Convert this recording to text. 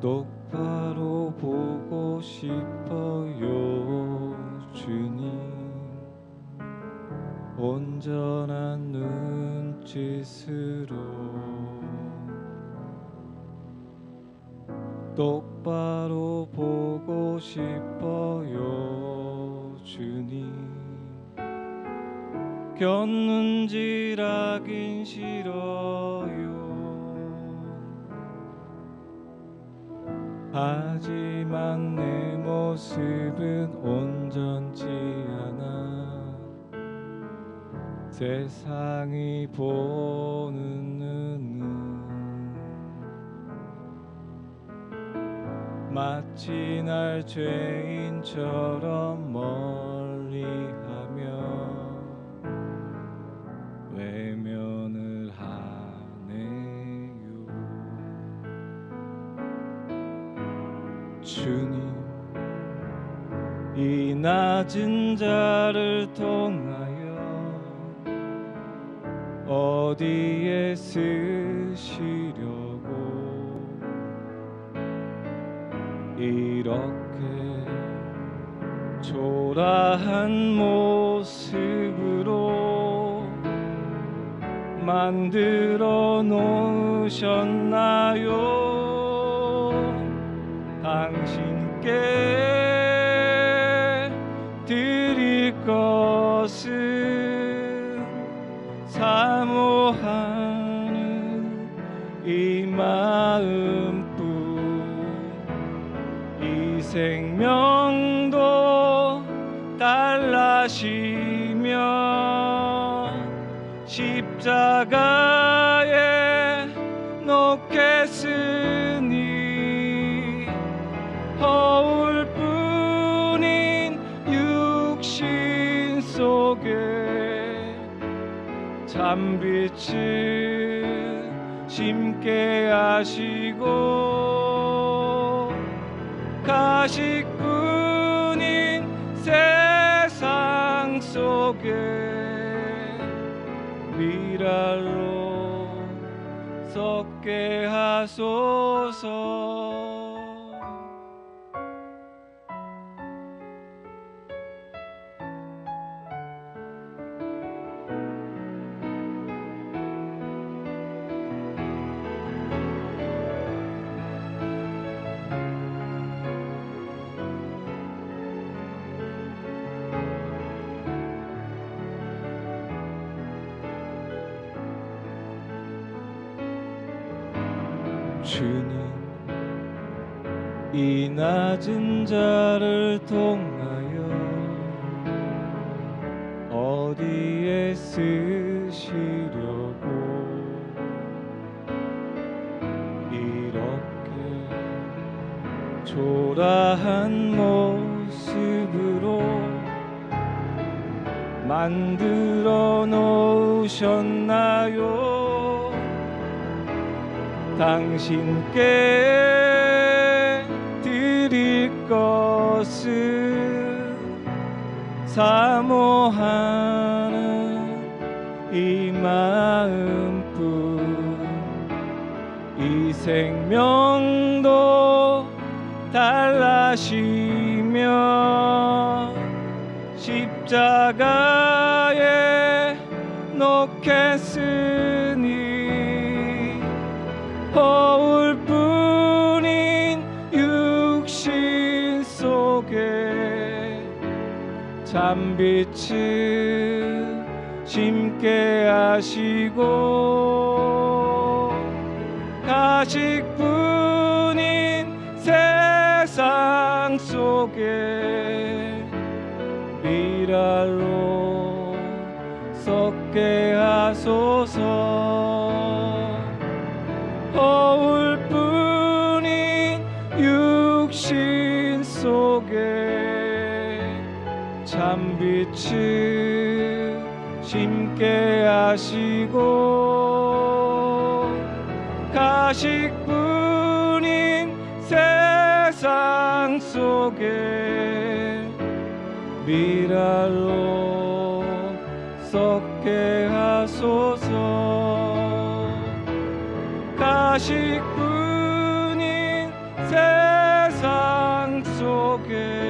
똑바로 보고 싶어요 주님. 온전한 눈짓으로 똑바로 보고 싶어요 주님. 곁눈질하긴 싫어요 하지만 내 모습은 온전치 않아. 세상이 보는 눈은 마치 날 죄인처럼 멀리하며 외면 주님 이 낮은 자를 통하여 어디에 쓰시려고? 이렇게 초라한 모습으로 만들어 놓으셨나요 당신께 드릴 것은 사모하는 이 마음뿐. 이 생명도 달라시며 십자가 참빛을 심게 하시고 가식뿐인 세상 속에 미랄로 썩게 하소서 주님 이 낮은 자를 통하여 어디에 쓰시려고 이렇게 초라한 모습으로 만들어 놓으셨나요? 당신께 드릴 것은 사모하는 이 마음뿐. 이 생명도 달라시며 십자가에 놓겠으 참빛을 심게 하시고 가식뿐인 세상 속에 미랄로 썩게 하소서. 허울뿐인 육신 속에 참빛을 심게 하시고 가식뿐인 세상 속에 미랄로 섞게 하소서. 가식뿐인 세상 속에